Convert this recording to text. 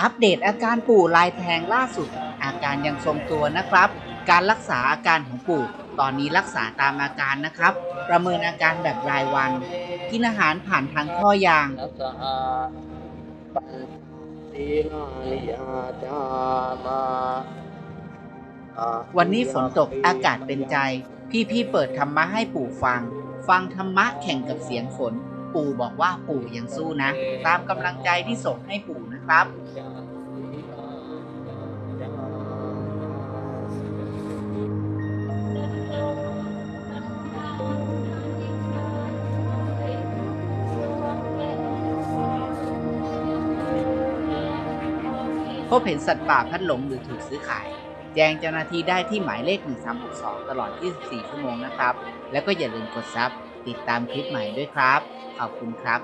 อัปเดตอาการปู่ลายแทงล่าสุด อาการยังทรงตัวนะครับ การรักษาอาการของปู่ ตอนนี้รักษาตามอาการนะครับ ประเมินอาการแบบรายวัน กินอาหารผ่านทางข้อยางวันนี้ฝนตกอากาศเป็นใจ พี่ๆเปิดธรรมะให้ปู่ฟัง ฟังธรรมะแข่งกับเสียงฝน ปู่บอกว่าปู่ยังสู้นะ ตามกำลังใจที่ส่งให้ปู่นะครับพบเห็นสัตว์ป่าพัดหลงหรือถูกซื้อขาย แจ้งเจ้าหน้าที่ได้ที่หมายเลข 1362 ตลอด 24 ชั่วโมงนะครับ แล้วก็อย่าลืมกดซับ ติดตามคลิปใหม่ด้วยครับ ขอบคุณครับ